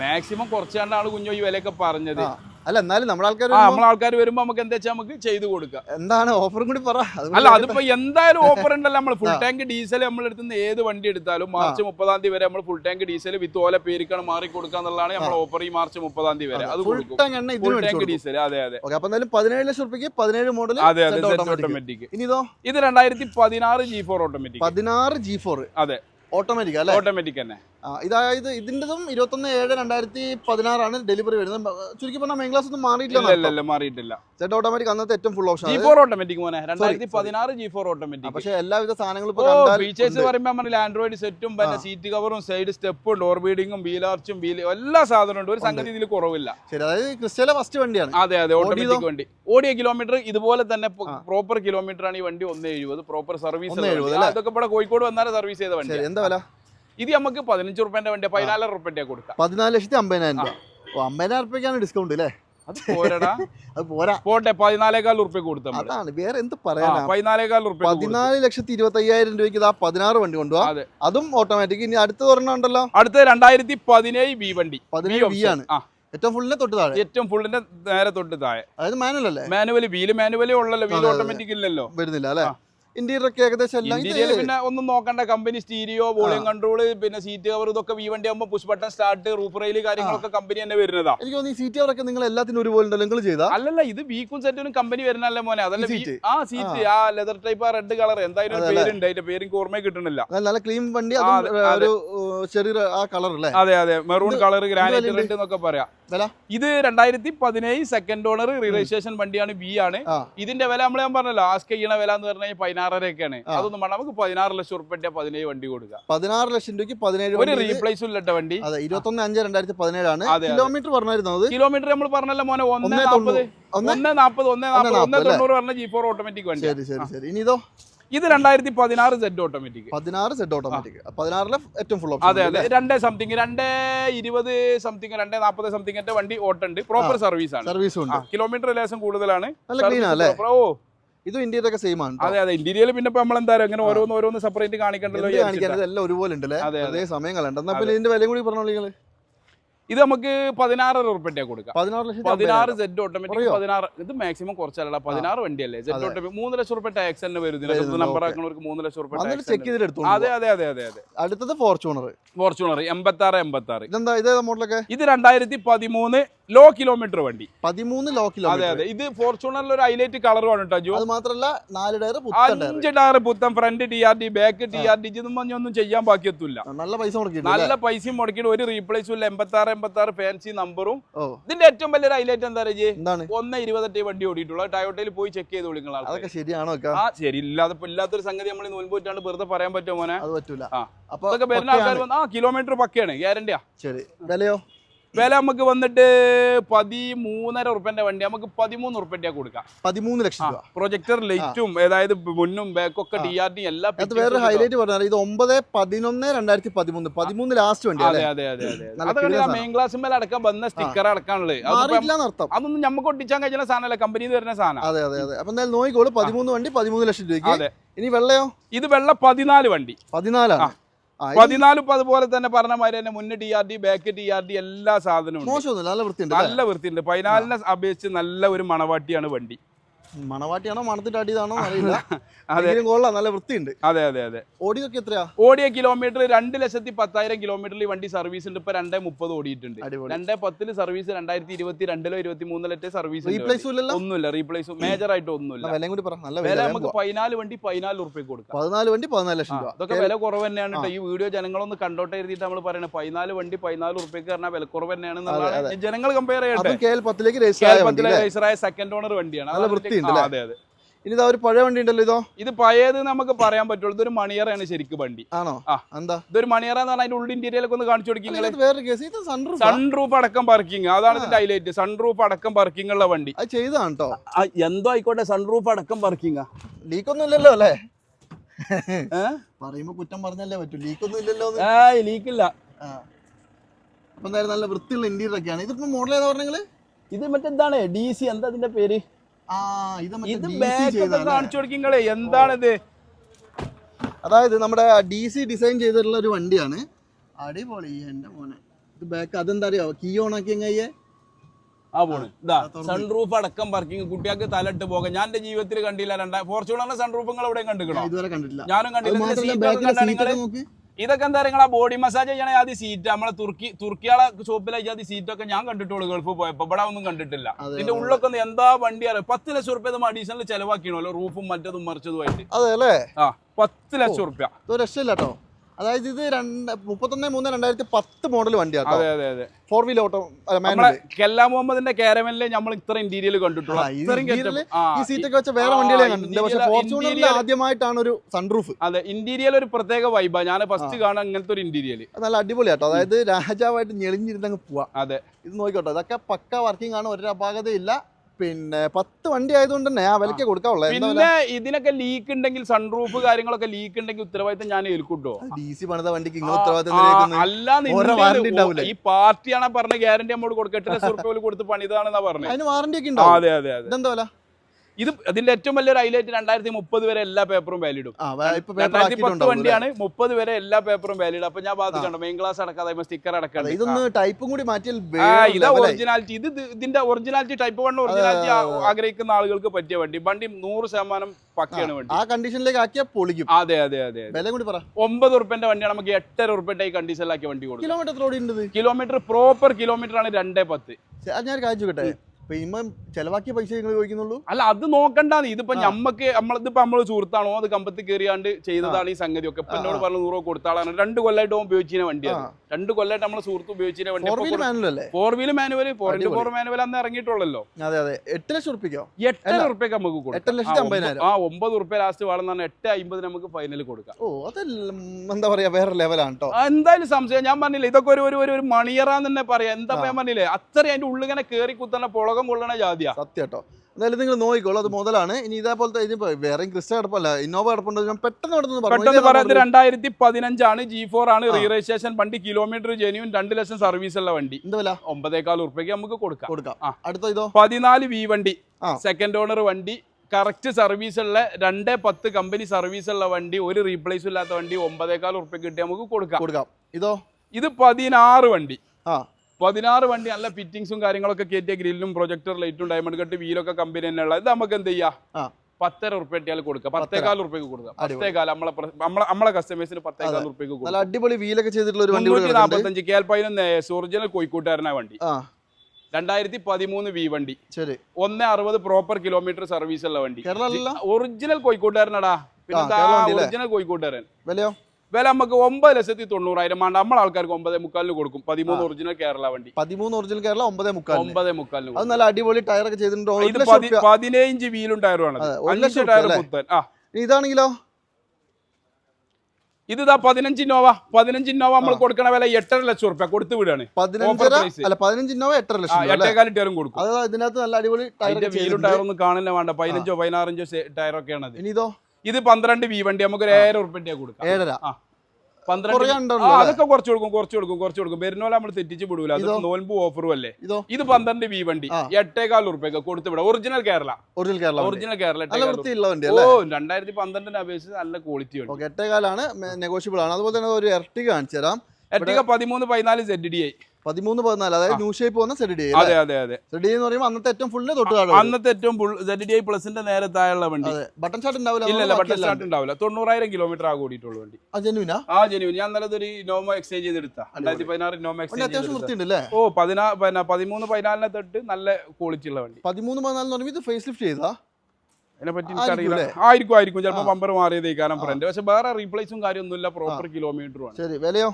മാക്സിമം കുറച്ചാണ്ടാണ് കുഞ്ഞു ഈ വിലയൊക്കെ പറഞ്ഞത്. അല്ല എന്നാലും നമ്മുടെ ആൾക്കാർ നമ്മളെ ആൾക്കാർ വരുമ്പോ നമുക്ക് എന്താ വെച്ചാൽ നമുക്ക് ചെയ്തു കൊടുക്കാം. എന്താണ് ഓഫറും കൂടി പറ. അല്ല അതിപ്പോ എന്തായാലും ഓഫർ ഉണ്ടല്ലോ നമ്മൾ ഫുൾ ടാങ്ക് ഡീസൽ നമ്മൾ എടുത്തുന്ന ഏത് വണ്ടി എടുത്താലും മാർച്ച് മുപ്പതാം തീയതി വരെ നമ്മൾ ഫുൾ ടാങ്ക് ഡീസൽ വിത്ത് ഓല പേരിക്കാണ് മാറി കൊടുക്കുക എന്നുള്ളതാണ് നമ്മൾ ഓഫർ ഈ മാർച്ച് മുപ്പതാം തീയതി വരെ. അത്. ഫുൾ കൊടുക്കും. ടാങ്ക് എണ്ണ ഫുൾ ടാങ്ക് ഡീസൽ അതെ അതെ. ഓക്കെ അപ്പൊ എന്തായാലും പതിനേഴ് ലക്ഷം റുപ്യക്ക് പതിനേഴ് മോഡൽ അതെ അതെ ഓട്ടോമാറ്റിക് ഓട്ടോമാറ്റിക് ഇനി ഇതോ ഇത് രണ്ടായിരത്തി പതിനാറ് ജി ഫോർ ഓട്ടോമാറ്റിക് പതിനാറ് ജി ഫോർ അതെ. ഓട്ടോമാറ്റിക് അല്ലേ? ഓട്ടോമാറ്റിക് തന്നെ. ഇതായത് ഇതിന്റെതും ഇരുപത്തൊന്ന് ഏഴ് രണ്ടായിരത്തി പതിനാറാണ് ഡെലിവറി വരുന്നത്. ചുരുക്കി പറഞ്ഞാൽ മെയിൻ ക്ലാസ് ഒന്നും മാറിയിട്ടില്ല മാറിയിട്ടില്ല. സെറ്റ് ഓട്ടോമാറ്റിക് അന്നത്തെ ഏറ്റവും full option G four automatic മോനെ. രണ്ടായിരത്തി പതിനാറ് ജി ഫോർ ഓട്ടോമാറ്റിക് പക്ഷേ എല്ലാവിധ സാധനങ്ങളും ഇപ്പോൾ ഫീച്ചേഴ്സ് പറയുമ്പോൾ നമ്മൾ ആൻഡ്രോയിഡ് സെറ്റും പിന്നെ സീറ്റ് കവറും സൈഡ് സ്റ്റെപ്പും ഡോർ ബീഡിങ്ങും വീലാർച്ചും വീൽ എല്ലാ സാധനവും ഉണ്ട്. ഒരു സംഗതി ഇതിൽ കുറവില്ല. ശരി അതായത് ക്രിസ്റ്റല ഫസ്റ്റ് വണ്ടിയാണ്. അതെ അതെ ഓട്ടോമാറ്റിക് വണ്ടി. ഓടിയ കിലോമീറ്റർ ഇതുപോലെ തന്നെ പ്രോപ്പർ കിലോമീറ്റർ ആണ് ഈ വണ്ടി ഒന്ന് എഴുപത് പ്രോപ്പർ സർവീസ് ഇതൊക്കെ അതൊക്കെ ഇവിടെ കോഴിക്കോട് വന്നാലും സർവീസ് ചെയ്ത വണ്ടി എന്താ വില? ഇത് നമുക്ക് പതിനഞ്ച് റുപ്യന്റെ വണ്ടി പതിനാലര റുപ്യന്റെ കൊടുക്കാം. പതിനാല് ലക്ഷത്തി അമ്പതിനായിരം രൂപ. അമ്പതിനായിരം റുപ്യക്കാണ് ഡിസ്കൗണ്ട് അല്ലേ പോട്ടെ പതിനാലേകാൽ റുപ്യ കൊടുത്താൽ അതാണ് വേറെ എന്ത് പറയാനാ? പതിനാലേകാൽ റുപ്യ പതിനാല് ലക്ഷത്തി ഇരുപത്തി അയ്യായിരം രൂപയ്ക്ക് ഇതാ പതിനാറ് വണ്ടി കൊണ്ടുപോകാം അതും. ഓട്ടോമാറ്റിക് ഇനി അടുത്ത ഒരെണ്ണം ഉണ്ടല്ലോ. അടുത്ത രണ്ടായിരത്തി പതിനേഴ് ബി വണ്ടി. പതിനേഴ് ബി ആണ്. ഏറ്റവും ഫുള്ളിനെ തൊട്ട് താഴെ. ഏറ്റവും ഫുള്ളിന്റെ നേരെ തൊട്ട് താഴെ. അതായത് മാനുവൽ അല്ലേ? മാനുവലി വീൽ മാനുവലി ഉള്ളല്ലോ. വീൽ. ഓട്ടോമാറ്റിക് ഇല്ലല്ലോ. വരുന്നില്ല അല്ലേ. ഇന്റീരിയർ ഒക്കെ ഏകദേശം എല്ലാം ഇത് പിന്നെ ഒന്നും നോക്കണ്ട. കമ്പനി സ്റ്റീരിയോ വോളിയം കൺട്രോൾ പിന്നെ സീറ്റ് കവർ ഇതൊക്കെ ഈ വണ്ടി ആകുമ്പോൾ push button start roof rail കാര്യങ്ങളൊക്കെ കമ്പനി തന്നെ വരുന്നതാ. എനിക്ക് തോന്നുന്നു സീറ്റ് കവർ ഒക്കെ നിങ്ങൾ എല്ലാത്തിനും ഒരുപോലെ ഉണ്ടല്ലോ. നിങ്ങൾ ചെയ്താ? അല്ലല്ല ഇത് വീക്കും സെറ്റിനും കമ്പനി വരുന്നല്ലേ മോനെ? അതല്ല ആ സീറ്റ് ആ. ലെതർ ടൈപ്പ് ആ റെഡ് കളർ എന്തായാലും പേരുണ്ട്. അതിന്റെ പേര് ഓർമ്മ കിട്ടണില്ല നല്ല ക്ലീൻ വണ്ടി ഒരു ചെറിയ ആ കളർ അല്ലേ? അതെ അതെ. മെറൂൺ കളർ ഗ്രാനൈറ്റ് റെഡ് എന്നൊക്കെ പറയാം. ഇത് രണ്ടായിരത്തി പതിനേഴ് സെക്കൻഡ് ഓണർ രജിസ്ട്രേഷൻ വണ്ടിയാണ് ബി ആണ്. ഇതിന്റെ വില നമ്മൾ ഞാൻ പറഞ്ഞല്ലോ ആസ്ക് ചെയ്യണ വില എന്ന് പറഞ്ഞാൽ പതിനാറരയൊക്കെയാണ്. അതൊന്നും വേണം നമുക്ക് പതിനാറ് ലക്ഷം ഉറുപ്പിന്റെ പതിനേഴ് വണ്ടി കൊടുക്കാം. പതിനാറ് ലക്ഷം രൂപയ്ക്ക് പതിനേഴ് ഒരു റീപ്ലേസും ഇല്ലട്ട വണ്ടി. അതെ ഇരുപത്തൊന്ന് അഞ്ച് രണ്ടായിരത്തി പതിനേഴാണ്. കിലോമീറ്റർ പറഞ്ഞിരുന്നത് കിലോമീറ്റർ നമ്മൾ പറഞ്ഞല്ലോ മോനെ ഒന്ന് നാൽപ്പത്. ഒന്ന്? നാൽപ്പത് ഒന്ന് നാൽപ്പത് ഒന്ന് തൊണ്ണൂറ് പറഞ്ഞ ജി ഫോർ ഓട്ടോമാറ്റിക് വണ്ടി ശരി ശരി ശരി. ഇനി ഇതോ? ഇത് രണ്ടായിരത്തി പതിനാറ് സെഡ് ഓട്ടോമാറ്റിക് പതിനാറ് സെറ്റ് ഓട്ടോമാറ്റിക് പതിനാറിലെ ഏറ്റവും ഫുൾ അതെ ഓപ്ഷൻ അതെ. രണ്ട് സംതിങ് രണ്ട് ഇരുപത് സംതിങ് രണ്ട് നാൽപ്പത് സംതിങ്ങിന്റെ വണ്ടി ഓട്ടുണ്ട്. പ്രോപ്പർ സർവീസ് ആണ്. സർവീസ് ഉണ്ട്. കിലോമീറ്റർ ലേശം കൂടുതലാണ്. ഓ ഇതും ഇന്ത്യയിലൊക്കെ സെയിം ആണ് അതെ അതെ. ഇന്ത്യയിൽ പിന്നെ നമ്മൾ എന്തായാലും ഇങ്ങനെ ഓരോന്ന് ഓരോന്ന് സെപ്പറേറ്റ് കാണിക്കണ്ടല്ലോ കാണിക്കാനത് എല്ലാം ഒരുപോലെ ഉണ്ടല്ലേ? അതെ, സമയങ്ങളുണ്ട് കളയണ്ട. എന്നാ പിന്നെ ഇതിന്റെ വിലയും കൂടി പറഞ്ഞോളൂ നിങ്ങൾ ഇത് നമുക്ക് പതിനാറര ഉറുപ്പിന്റെ കൊടുക്കാം. പതിനാറ് ലക്ഷം പതിനാറ് സെറ്റ് ഓട്ടോമാറ്റിക്? പതിനാറ്. ഇത് മാക്സിമം കുറച്ചല്ല പതിനാറ് വണ്ടിയല്ലേ? സെറ്റ് ഓട്ടോമാറ്റിക് മൂന്ന് ലക്ഷം റുപ്യ ടാക്സ് തന്നെ വരുന്നില്ല നമ്പർ ആക്കുന്നവർക്ക് മൂന്ന് ലക്ഷം റുപ്യ ടാക്സ് ചെക്ക് ചെയ്തിട്ട് അതെ അതെ അതെ അതെ അതെ. അടുത്തത് ഫോർച്യൂണർ ഫോർച്യൂണർ എൺപത്തി ആറ് എൺപത്തി ആറ് ഇതെന്താ ഇതേ മോഡലൊക്കെ ഇത് രണ്ടായിരത്തി പതിമൂന്ന് ലോ കിലോമീറ്റർ വണ്ടി. പതിമൂന്ന് ലോ അതെ കിലോമീറ്റർ. അതെ ഇത് ഫോർച്യൂണറിൽ ഒരു ഹൈലൈറ്റ് കളറുമാണ് കേട്ടോ അത് മാത്രല്ല നാല് ടയർ അഞ്ച് ടയർ പുത്തൻ front T R D back T R D ഇതൊന്നും പറഞ്ഞൊന്നും ചെയ്യാൻ ബാക്കിയെത്തില്ല നല്ല പൈസ മുടക്കി നല്ല പൈസയും മുടക്കിയിട്ട് ഒരു റീപ്ലേസും ഇല്ല. എൺപത്തി ആറ് എൺപത്തി ആറ് ഫാൻസി നമ്പറും. ഇതിന്റെ ഏറ്റവും വലിയൊരു ഹൈലൈറ്റ് എന്താ പറയുക ഒന്ന് ഇരുപത്തെട്ട് വണ്ടി ഓടിയിട്ടുള്ളൂ. ടയോട്ടയിൽ പോയി ചെക്ക് ചെയ്ത് വിളിക്കുന്ന ആൾ അതൊക്കെ ശരിയാണോ ആ ശരി ഇല്ലാതെ ഇല്ലാത്തൊരു സംഗതി നമ്മൾ നോൻപ് പോയിട്ടാണ് വെറുതെ പറയാൻ പറ്റുമോ മോനെ? അത് പറ്റൂല. അപ്പൊ വരുന്ന. ആൾക്കാർ ആ കിലോമീറ്റർ പക്കയാണ് ഗ്യാരണ്ടിയാ. ശരി. വിലയോ? വില നമുക്ക് വന്നിട്ട് പതിമൂന്നര ഉറുപ്പ്യന്റെ വണ്ടി നമുക്ക് പതിമൂന്ന് ഉറുപ്പ്യ കൊടുക്കാം. പതിമൂന്ന് ലക്ഷം രൂപ. പ്രൊജക്ടർ ലൈറ്റും അതായത് മുന്നും ബാക്കും ഒക്കെ ഡി ആർ ഡി എല്ലാ വേറെ ഹൈലൈറ്റ് പറഞ്ഞാൽ ഇത് ഒമ്പത് പതിനൊന്ന് രണ്ടായിരത്തി പതിമൂന്ന്. പതിമൂന്ന് ലാസ്റ്റ് വണ്ടി അതെ അതെ അതെ അതെ മെയിൻ ക്ലാസ് മേലെ അടക്കം വന്ന സ്റ്റിക്കർ അടക്കാനുള്ളത് അതൊന്നും നമുക്ക് ഒട്ടിച്ചാൻ കഴിയുന്ന സാധനമല്ല കമ്പനിയിൽ വരുന്ന സാധനം. അതെ അതെ അതെ. അപ്പൊ എന്തായാലും നോക്കിക്കോളൂ പതിമൂന്ന് വണ്ടി പതിമൂന്ന് ലക്ഷം രൂപയ്ക്ക്. അതെ. ഇനി വെള്ളയോ? ഇത് വെള്ള പതിനാല് വണ്ടി. പതിനാലാണ്. പതിനാലും അതുപോലെ തന്നെ പറഞ്ഞ മാതിരി തന്നെ മുന്നേ T R D back T R D എല്ലാ സാധനവും വൃത്തിയുണ്ട്? നല്ല വൃത്തിയുണ്ട്. പതിനാലിനെ അപേക്ഷിച്ച് നല്ല ഒരു മണവാട്ടിയാണ് വണ്ടി. മണവാട്ടിയാണോ മണത്തിട്ട് അടിയതാണോ അറിയില്ല. കൊള്ളാം നല്ല വൃത്തിയുണ്ട്. അതെ അതെ അതെ. ഓടിയൊക്കെ എത്രയാ? ഓടിയ കിലോമീറ്റർ രണ്ട് ലക്ഷത്തി പത്തായിരം കിലോമീറ്ററിൽ വണ്ടി സർവീസ് ഉണ്ട്. ഇപ്പൊ രണ്ടേ മുപ്പത് ഓടിയിട്ടുണ്ട്. രണ്ടേ പത്തിൽ സർവീസ് രണ്ടായിരത്തി ഇരുപത്തി രണ്ടിലോ ഇരുപത്തി മൂന്നിലത്തെ സർവീസ് റീപ്ലേസ് ഒന്നുമില്ല റീപ്ലേസ് മേജർ ആയിട്ട് ഒന്നുമില്ല. വില കൂടി നല്ല വില നമുക്ക് പതിനാല് വണ്ടി പതിനാല് ഉറുപ്പ്യ കൊടുക്കാം. പതിനാല് വണ്ടി പതിനാല് ലക്ഷം അതൊക്കെ വില കുറവ് തന്നെയാണ് കേട്ടോ ഈ വീഡിയോ ജനങ്ങളൊന്ന് കണ്ടോട്ടെ എഴുതിയിട്ട് നമ്മൾ പറയുന്നത് പതിനാല് വണ്ടി പതിനാല് ഉറുപ്പ്യക്ക് പറഞ്ഞാൽ വില കുറവ് തന്നെയാണ് ജനങ്ങൾ കമ്പയർ ചെയ്യട്ടെ. പത്തിലേക്ക് രജിസ്റ്റർ ആയ സെക്കൻഡ് ഓണർ വണ്ടിയാണ്. നല്ല അതാണ് അല്ലേ? അതെ അതെ. ഇനി ഇതാ ഒരു പഴയ വണ്ടി ഉണ്ടല്ലോ ഇതോ? ഇത് പഴയത് നമുക്ക് പറയാൻ പറ്റുള്ളൂ. ഇതൊരു മണിയറയാണ് ശരിക്കും വണ്ടി. ആണോ? ആ. എന്താ? ഇതൊരു മണിയറ എന്ന് പറഞ്ഞാൽ അതിന്റെ ഉള്ളിൽ ഇന്റീരിയലൊക്കെ ഒന്ന് കാണിച്ചു കൊടുക്കുന്നത് വേറൊരു കേസ് ഇത് സൺറൂഫ് സൺ റൂഫ് അടക്കം പാർക്കിംഗ് അതാണ് ഇതിന്റെ ഹൈലൈറ്റ് സൺറൂഫ് അടക്കം പാർക്കിംഗ് ഉള്ള വണ്ടി. അത് ചെയ്തതാണ് കേട്ടോ എന്തോ ആയിക്കോട്ടെ സൺ റൂഫ് അടക്കം പാർക്കിംഗ് ലീക്കൊന്നും ഇല്ലല്ലോ അല്ലേ? പറയുമ്പോ കുറ്റം പറഞ്ഞല്ലേ പറ്റൂ. ലീക്കൊന്നും ഇല്ലല്ലോ ലീക്കില്ല. അപ്പൊ എന്തായാലും നല്ല വൃത്തിയുള്ള ഇന്റീരിയർ ഒക്കെയാണ്. ഇതിപ്പോ മോഡൽ ഏതാ പറഞ്ഞത് ഇത് മറ്റെന്താണ്? ഡി സി എന്താ അതിന്റെ പേര്? ഇത് ബാക്ക് കാണിച്ചു കൊടുക്കിങ്ങളെ എന്താണിത് അതായത് നമ്മുടെ ഡി സി ഡിസൈൻ ചെയ്തിട്ടുള്ള ഒരു വണ്ടിയാണ്. അടിപൊളി എന്റെ മോനെ. ഇത് ബാക്ക് അതെന്താ അറിയാവോ കീ ഓൺ ആക്കി എങ്ങയ്യേ ആ പോണ്. ഇതാ സൺറൂഫ് അടക്കം പാർക്കിംഗ് കുട്ടികൾക്ക് തലട്ട് പോകാം. ഞാൻ എന്റെ ജീവിതത്തിൽ കണ്ടില്ല. രണ്ടാ ഫോർച്യൂണറിന്റെ സൺറൂഫുകൾ എവിടെയും കണ്ടിക്കണോ ഇതുവരെ കണ്ടിട്ടില്ല. ഞാനും കണ്ടില്ല. ഇതൊക്കെ എന്താ പറയുക ബോഡി മസാജ് ചെയ്യണേ ആദ്യം സീറ്റ് നമ്മളെ തുർക്കി തുർക്കിയാളെ ഷോപ്പിലെ ആദ്യം സീറ്റ് ഒക്കെ ഞാൻ കണ്ടിട്ടുള്ളൂ ഗൾഫ് പോയപ്പോ. ഇവിടെ ഒന്നും കണ്ടിട്ടില്ല. ഇതിന്റെ ഉള്ളൊക്കെ ഒന്ന് എന്താ വണ്ടി അറിയാം? പത്ത് ലക്ഷം റുപ്യ നമ്മൾ അഡീഷണൽ ചെലവാക്കിയണല്ലോ റൂഫും മറ്റതും മറിച്ചതുമായിട്ട് അതെ അല്ലേ? ആ പത്ത് ലക്ഷം റുപ്യ. രക്ഷയില്ല കേട്ടോ അതായത് ഇത് രണ്ട് മുപ്പത്തൊന്ന് മൂന്ന് രണ്ടായിരത്തി പത്ത് മോഡൽ വണ്ടിയാണ് അതെ അതെ അതെ. ഫോർ വീൽ ഓട്ടോ കെല്ലാ മുഹമ്മദിന്റെ കാരമലിലെ നമ്മൾ ഇത്ര ഇന്റീരിയൽ കണ്ടിട്ടുള്ളൂ. ഈ സീറ്റൊക്കെ വെച്ച വേറെ വണ്ടികളെ കണ്ടിട്ടില്ല പക്ഷെ ഫോർച്യൂണറിൽ ആദ്യമായിട്ടാണ് ഒരു സൺറൂഫ് അതെ ഇന്റീരിയൽ ഒരു പ്രത്യേക വൈബാ ഞാൻ ഫസ്റ്റ് കാണാൻ ഇങ്ങനത്തെ ഒരു ഇന്റീരിയൽ നല്ല അടിപൊളിയാട്ടോ അതായത് രാജാവായിട്ട് ഞെളിഞ്ഞിരുന്നങ്ങ് പോവാ. അതെ. ഇത് നോക്കിക്കോട്ടോ. ഇതൊക്കെ പക്ക വർക്കിംഗ് ആണ്. ഒരു അപാകതയില്ല പിന്നെ പത്ത് വണ്ടി ആയതുകൊണ്ട് തന്നെ ആ വിലക്ക് കൊടുക്കാവുള്ളൂ. എന്താ പിന്നെ ഇതിനൊക്കെ ലീക്ക് ഉണ്ടെങ്കിൽ സൺറൂഫ് കാര്യങ്ങളൊക്കെ ലീക്ക് ഉണ്ടെങ്കിൽ ഉത്തരവാദിത്തം ഞാൻ ഏൽക്കൂട്ടോ. ഡി സി പണിത വണ്ടിക്ക് ഇങ്ങനെ ഉത്തരവാദിത്തം അല്ല? ഈ പാർട്ടിയാണ് പറഞ്ഞ ഗ്യാരണ്ടി നമ്മോട് കൊടുക്കുക. എട്ട് ലക്ഷം റുപ്യ കൊടുത്ത് പണിതാണെന്നാ പറഞ്ഞത്. അതിന് വാറണ്ടി ഒക്കെ ഉണ്ടോ? അതെ അതെ അതെ. വില? ഇത് ഇതിന്റെ ഏറ്റവും വലിയൊരു ഹൈലൈറ്റ് രണ്ടായിരത്തി മുപ്പത് വരെ എല്ലാ പേപ്പറും വാലിഡും രണ്ടായിരത്തി പത്ത് വണ്ടിയാണ് മുപ്പത് വരെ എല്ലാ പേപ്പറും വാലിഡ് അപ്പൊ ഞാൻ ഭാഗത്ത് കണ്ടു മെയിൻ ക്ലാസ് അടക്കാതെ സ്റ്റിക്കർ അടക്കം ഉണ്ട്. ഇതൊന്ന് ടൈപ്പും കൂടി മാറ്റിയാൽ ഇതാ ഒറിജിനാലിറ്റി ഇത് ഇത് ഇതിന്റെ ഒറിജിനാലിറ്റി ടൈപ്പ് വൺ ഒറിജിനാലിറ്റി ആഗ്രഹിക്കുന്ന ആളുകൾക്ക് പറ്റിയ വണ്ടി. വണ്ടി നൂറ് ശതമാനം പക്കയാണ് വണ്ടി. ആ കണ്ടീഷനിലേക്ക് ആക്കിയാൽ പൊളിക്കും. അതെ അതെ അതെ. വില കൂടി പറ. ഒമ്പത് ഉറുപ്പിന്റെ വണ്ടിയാണ് നമുക്ക് എട്ടര ഉറുപ്പിന്റെ ഈ കണ്ടീഷനിലാക്കിയ വണ്ടി കൊടുക്കും കിലോമീറ്റർ കിലോമീറ്റർ പ്രോപ്പർ കിലോമീറ്റർ ആണ് രണ്ടേ പത്ത്. ഞാൻ കാണിച്ചു കേട്ടെ ഇമ്മ ചെലവാക്കിയ പൈസ നിങ്ങൾ ചോദിക്കുന്നുള്ളൂ? അല്ല അത് നോക്കണ്ടാന്ന്. ഇതിപ്പോ ഞമ്മക്ക് നമ്മളിതിപ്പോ നമ്മൾ സുഹൃത്താണോ? അത് കമ്പത്തിൽ കയറിയാണ്ട് ചെയ്തതാണ് ഈ സംഗതി ഒക്കെ ഇപ്പൊ എന്നോട് പറഞ്ഞു നൂറോ കൊടുത്താളാണ് രണ്ട് കൊല്ലമായിട്ട് ഉപയോഗിച്ചിരുന്ന വണ്ടിയാണ് രണ്ട് കൊല്ലമായിട്ട് നമ്മളെ സുഹൃത്ത് ഉപയോഗിച്ചിരുന്ന four wheel manual four into four manual അന്ന് ഇറങ്ങിയിട്ടുള്ളല്ലോ. അതെ അതെ. എട്ട് ലക്ഷം ഉറുപ്പിക്കോ? എട്ടര റുപ്യക്ക് നമുക്ക് കൊടുക്കാം. ആ, ഒമ്പത് റുപ്യ ലാസ്റ്റ് വേണമെന്ന് എട്ട് അമ്പത് നമുക്ക് ഫൈനൽ കൊടുക്കാം. ഓ അതല്ല എന്താ പറയാ വേറെ ലെവലാണ് കേട്ടോ എന്തായാലും സംശയം. ഞാൻ പറഞ്ഞില്ല ഇതൊക്കെ ഒരു ഒരു ഒരു- മണിയറാന്ന് തന്നെ പറയാം. എന്താ ഞാൻ പറഞ്ഞില്ലേ അത്രയും അതിന്റെ ഉള്ളിങ്ങനെ കേറി കുത്തണ പുളകം കൊള്ളണ ജാതിയാ. സത്യം കേട്ടോ എന്തായാലും നിങ്ങൾ നോക്കിക്കോളൂ അത് മുതലാണ്. ഇനി ഇതേപോലത്തെ ഇനി വേറെ ക്രിസ്റ്റ കിടപ്പല്ല ഇന്നോവ കിടപ്പുണ്ട്. ഞാൻ പെട്ടെന്ന് കിടന്നു പറഞ്ഞു. പെട്ടെന്ന് പറയുന്നത് രണ്ടായിരത്തി പതിനഞ്ചാണ് ജി ഫോർ ആണ് റീ രജിസ്ട്രേഷൻ വണ്ടി കിലോമീറ്റർ ജെന്യൂൻ രണ്ട് ലക്ഷം സർവീസ് ഉള്ള വണ്ടി. എന്താ വില? ഒമ്പതേക്കാൽ ഉറുപ്പ്യക്ക് നമുക്ക് കൊടുക്കാം. കൊടുക്കാം. അടുത്ത ഇതോ? പതിനാല് വി വണ്ടി സെക്കൻഡ് ഓണർ വണ്ടി കറക്റ്റ് സർവീസ് ഉള്ള രണ്ടേ പത്ത് കമ്പനി സർവീസ് ഉള്ള വണ്ടി ഒരു റീപ്ലേസ് ഇല്ലാത്ത വണ്ടി ഒമ്പതേക്കാൽ ഉറുപ്പ്യ കിട്ടി നമുക്ക് കൊടുക്കാം. കൊടുക്കാം. ഇതോ? ഇത് പതിനാറ് വണ്ടി. ആ. പതിനാറ് വണ്ടി നല്ല ഫിറ്റിങ്സും കാര്യങ്ങളൊക്കെ കയറ്റിയ ഗ്രില്ലും പ്രൊജക്ടർ ലൈറ്റും ഡയമണ്ട് കട്ട് വീലൊക്കെ കമ്പനി തന്നെ ഉള്ളത്. ഇത് നമുക്ക് എന്ത് ചെയ്യാം? പത്തര ഉറപ്പിയാൽ കൊടുക്കുക കൊടുക്കാം. പത്തേകാൽ ഉറുപ്പിക്ക് കൊടുക്കുക. പത്തേകാൽ നമ്മളെ നമ്മളെ കസ്റ്റമേഴ്സിന് പത്തേകാൽ ഉറപ്പിക്ക് കൊടുക്കാം. നല്ല അടിപൊളി വീലൊക്കെ ചെയ്തിട്ടുള്ള ഒരു വണ്ടി. നാൽപ്പത്തഞ്ച് കെ എൽ പതിനൊന്ന് ഒറിജിനൽ കോഴിക്കോട്ടുകാരനായ വണ്ടി. രണ്ടായിരത്തി പതിമൂന്ന് വി വണ്ടി. ശരി. ഒന്ന് അറുപത് പ്രോപ്പർ കിലോമീറ്റർ സർവീസ് ഉള്ള വണ്ടി. ഒറിജിനൽ കോഴിക്കോട്ടുകാരനടാ. പിന്നെ? ഒറിജിനൽ കോഴിക്കോട്ടുകാരൻ. വിലയോ? വില നമുക്ക് ഒമ്പത് ലക്ഷത്തി തൊണ്ണൂറായിരം ആണ് നമ്മളെ ആൾക്കാർക്ക് ഒമ്പതേ മുക്കാലിന് കൊടുക്കും. പതിമൂന്ന് ഒറിജിനൽ കേരള വണ്ടി. പതിമൂന്ന് ഒറിജിനൽ കേരള ഒമ്പതേ മുക്കാൽ ഒമ്പതേ മുക്കാലിന് അത്. നല്ല അടിപൊളി ടയറൊക്കെ ചെയ്തിട്ടുണ്ട്. പതിനഞ്ച്. വീലും ടയറുമാണ് അഞ്ച് ടയർ പുത്തൻ. ആ. ഇതാണെങ്കിലോ? ഇത് ഇതാ പതിനഞ്ച് ഇന്നോവ. പതിനഞ്ച് ഇന്നോവ നമ്മൾ കൊടുക്കണ വില എട്ടര ലക്ഷം റുപ്യ. കൊടുത്തു വിടാണ്. പതിനഞ്ച് നോവ എട്ടര ലക്ഷം ഇട്ടാലും കൊടുക്കും. ഇതിനകത്ത് നല്ല അടിപൊളി ടയർ വീലും ടയറൊന്നും കാണില്ല വേണ്ട. പതിനഞ്ചോ പതിനാറഞ്ചോ ടയറൊക്കെയാണ് ഇനി ഇനി ഇതോ പന്ത്രണ്ട് വി വണ്ടി നമുക്ക് ഒരു ഏഴര ഉറുപ്പ്യ കൊടുക്കാം. ഏഴര. പന്ത്രണ്ട് അതൊക്കെ കുറച്ച് കൊടുക്കും കുറച്ച് കൊടുക്കും കുറച്ച് കൊടുക്കും. വരുന്നോലെ നമ്മൾ തെറ്റിച്ച് വിടൂല. അത് നോൻപ് ഓഫറും അല്ലേ? ഇതോ? പന്ത്രണ്ട് വി വണ്ടി. എട്ടേകാൽ ഉറുപ്പ്യൊക്കെ കൊടുത്തു വിടാം. Original Kerala original Kerala. Original Kerala ഓ രണ്ടായിരത്തി പന്ത്രണ്ടിനെ അപേക്ഷിച്ച് നല്ല ക്വാളിറ്റി ഉണ്ട് എട്ടേകാലാണ് നെഗോഷ്യബിൾ ആണ്. അതുപോലെ തന്നെ ഒരു എർട്ടി കാണിച്ചു തരാം എട്ടിക പതിമൂന്ന് പതിനാല് സെഡ് ഡി ഐ പതിമൂന്ന് പതിനാല്. അതായത് ന്യൂ ഷേപ്പ് വന്ന സെഡ് ഡി അതെ അതെ അതെ. സെഡ് ഡി എന്ന് പറയുമ്പോൾ അന്നത്തെ ഏറ്റവും ഫുള്ള് തൊട്ട് താഴെ അന്നത്തെ ഏറ്റവും സെഡ് ഡി ഐ പ്ലസിന്റെ നേരെ താഴെയുള്ള വണ്ടി. ബട്ടൺ സ്റ്റാർട്ട് ഉണ്ടാവില്ല ഇല്ല ബട്ടൺ സ്റ്റാർട്ട് ഉണ്ടാവില്ല. തൊണ്ണൂറായിരം കിലോമീറ്റർ ആ കൂടിയിട്ടുള്ളൂ വണ്ടി. ആ ജെനുവിനാ ആ? ജെനുവിൻ ഞാൻ നല്ലതൊരു ഒരു ഇന്നോമ എക്സ്ചേഞ്ച് ചെയ്തെടുത്ത. രണ്ടായിരത്തി പതിനാറ് നോമോ എക്സ്ചേഞ്ച് ഓ പതിനാ പിന്നെ പതിമൂന്ന് പതിനാലിനെ തൊട്ട് നല്ല ക്വാളിറ്റി ഉള്ള വണ്ടി. പതിമൂന്ന് പതിനാല് എന്ന് പറയുമ്പോൾ ഇത് ഫേസ് ലിഫ്റ്റ് ചെയ്താ? അതിനെ പറ്റി എനിക്കറിയില്ല? ആയിരിക്കും ആയിരിക്കും. ചിലപ്പോൾ ബമ്പർ മാറിയതേ കാരണം ഫ്രണ്ട് പക്ഷെ വേറെ റീപ്ലേസും കാര്യമൊന്നുമില്ല പ്രോപ്പർ കിലോമീറ്ററും ആണ്. ശരി വിലയോ?